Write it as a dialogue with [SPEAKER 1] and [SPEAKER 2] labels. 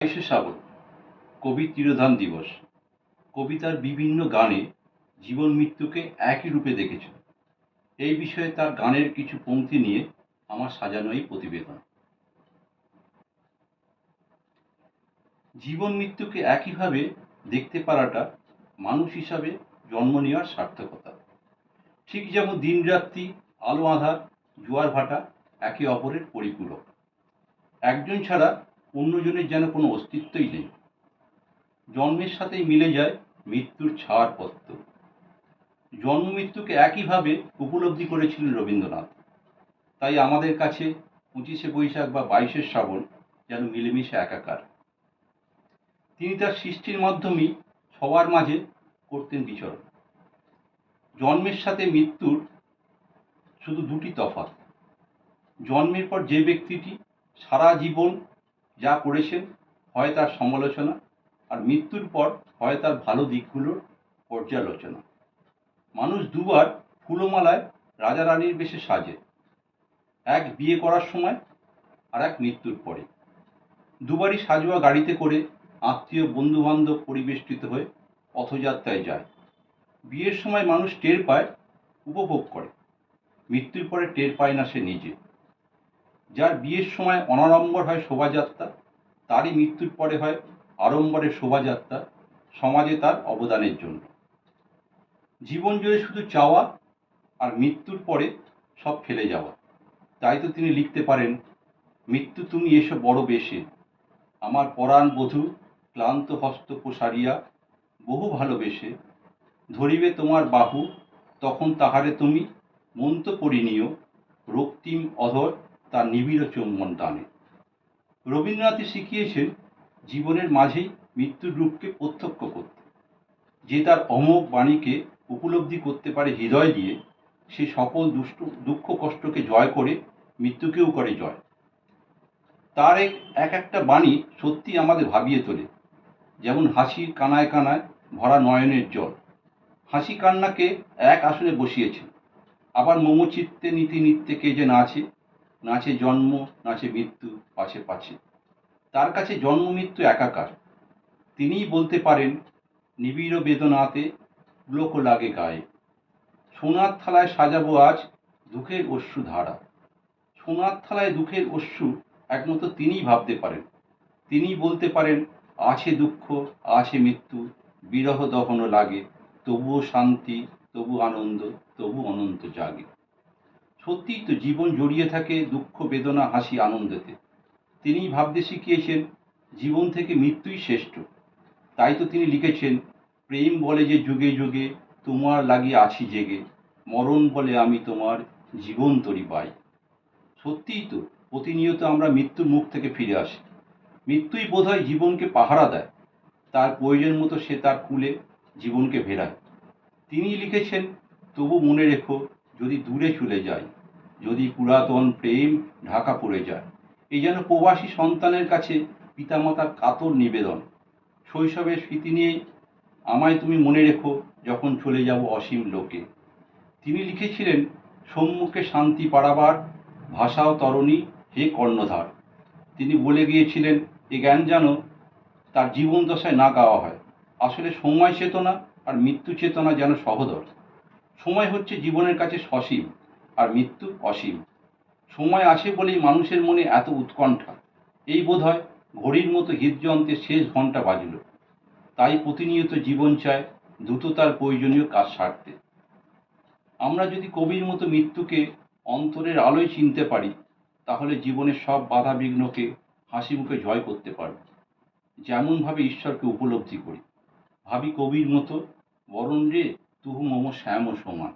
[SPEAKER 1] বাইশে শ্রাবণ কবি তিরোধান দিবস। কবিতার বিভিন্ন গানে জীবন মৃত্যুকে একই রূপে দেখেছেন। এই বিষয়ে তার গানের কিছু পংক্তি নিয়ে আমার সাজানো এই প্রতিবেদন। জীবন মৃত্যুকে একইভাবে দেখতে পারাটা মানুষ হিসাবে জন্ম নেওয়ার সার্থকতা। ঠিক যেমন দিনরাত্রি, আলো আধার, জোয়ার ভাটা একে অপরের পরিপূরক। একজন ছাড়া অন্যজনের যেন কোনো অস্তিত্বই নেই। জন্মের সাথেই মিলে যায় মৃত্যুর ছাড়পত্র জন্ম মৃত্যুকে একইভাবে উপলব্ধি করেছিলেন রবীন্দ্রনাথ। তাই আমাদের কাছে পঁচিশে বৈশাখ বা বাইশে শ্রাবণ যেন মিলেমিশে একাকার। তিনি তার সৃষ্টির মাধ্যমেই সবার মাঝে করতেন বিচরণ। জন্মের সাথে মৃত্যুর শুধু দুটি তফাৎ। জন্মের পর যে ব্যক্তিটি সারা জীবন যা করেছেন, হয় তার সমালোচনা, আর মৃত্যুর পর হয় তার ভালো দিকগুলোর পর্যালোচনা। মানুষ দুবার ফুলমালায় রাজা রানীর বেশে সাজে, এক বিয়ে করার সময় আর এক মৃত্যুর পরে। দুবারই সাজোয়া গাড়িতে করে আত্মীয় বন্ধু বান্ধব পরিবেষ্টিত হয়ে পথযাত্রায় যায়। বিয়ের সময় মানুষ টের পায়, উপভোগ করে। মৃত্যুর পরে টের পায় না সে নিজে। যার বিয়ের সময় অনাড়ম্বর হয় শোভাযাত্রা, তারই মৃত্যুর পরে হয় আড়ম্বরের শোভাযাত্রা, সমাজে তার অবদানের জন্য। জীবন জুড়ে শুধু চাওয়া আর মৃত্যুর পরে সব ফেলে যাওয়া। তাই তো তিনি লিখতে পারেন, মৃত্যু তুমি এসো বড় বেশে। আমার পরাণ বধূ, ক্লান্ত হস্ত প্রসারিয়া, বহু ভালোবেসে। ধরিবে তোমার বাহু, তখন তাহারে তুমি মন্ত পরিণীয় রক্তিম অধর তার নিবিড় চুম্বন দানে রবীন্দ্রনাথই শিখিয়েছেন, জীবনের মাঝেই মৃত্যুর রূপকে প্রত্যক্ষ করতে। যে তার অমোঘ বাণীকে উপলব্ধি করতে পারে হৃদয় দিয়ে, সে সকল দুষ্ট, দুঃখ কষ্টকে জয় করে মৃত্যুকেও করে জয়। তার এক এক একটা বাণী সত্যি আমাদের ভাবিয়ে তোলে। যেমন হাসির কানায় কানায় ভরা নয়নের জল। হাসি কান্নাকে এক আসনে বসিয়েছে। আবার মোমচিত্তে নীতি নিত্যে কে যে নাচে নাচে জন্ম নাচে মৃত্যু পাছে পাছে। তার কাছে জন্ম, মৃত্যু একাকার। তিনিই বলতে পারেন, নিবিড় বেদনাতে পুলক লাগে গায়ে। সোনার থালায় সাজাবো আজ দুঃখের অশ্রু ধারা। সোনার থালায় দুঃখের অশ্রু একমাত্র তিনিই ভাবতে পারেন। তিনিই বলতে পারেন, আছে দুঃখ, আছে মৃত্যু, বিরহ দহন লাগে, তবুও শান্তি তবু আনন্দ তবু অনন্ত জাগে। সত্যিই তো জীবন জড়িয়ে থাকে দুঃখ, বেদনা, হাসি, আনন্দেতে। তিনিই ভাবতে শিখিয়েছেন, জীবন থেকে মৃত্যুই শ্রেষ্ঠ। তাই তো তিনি লিখেছেন, প্রেম বলে যে যুগে যুগে, তোমার লাগিয়ে আছি জেগে, মরণ বলে আমি তোমার জীবন তরি পাই সত্যিই তো, প্রতিনিয়ত আমরা মৃত্যুর মুখ থেকে ফিরে আসি। মৃত্যুই বোধহয় জীবনকে পাহারা দেয়। তার প্রয়োজন মতো সে তার কুলে জীবনকে ভেড়ায় তিনি লিখেছেন, তবু মনে রেখো যদি দূরে চলে যায়, যদি পুরাতন প্রেম ঢাকা পড়ে যায়। এই যেন প্রবাসী সন্তানের কাছে পিতামাতার কাতর নিবেদন। শৈশবের স্মৃতি নিয়ে আমায় তুমি মনে রেখো যখন চলে যাব অসীম লোকে। তিনি লিখেছিলেন, সম্মুখে শান্তি পাড়াবার ভাষাও তরণী হে কর্ণধার। তিনি বলে গিয়েছিলেন, এ জ্ঞান যেন তার জীবন দশায় না গাওয়া হয়। আসলে সময় চেতনা আর মৃত্যু চেতনা যেন সহদর। সময় হচ্ছে জীবনের কাছে সসীম আর মৃত্যু অসীম। সময় আসে বলেই মানুষের মনে এত উৎকণ্ঠা। এই বোধ হয় ঘড়ির মতো হৃদযন্ত্রের শেষ ঘণ্টা বাজল। তাই প্রতিনিয়ত জীবন চায় দ্রুত তার প্রয়োজনীয় কাজ সারতে। আমরা যদি কবির মতো মৃত্যুকে অন্তরের আলোয় চিনতে পারি, তাহলে জীবনের সব বাধা বিঘ্নকে হাসি মুখে জয় করতে পারব। যেমনভাবে ঈশ্বরকে উপলব্ধি করি। ভাবি কবির মতো, বরণ রে তুহু মম শ্যাম ও সমান।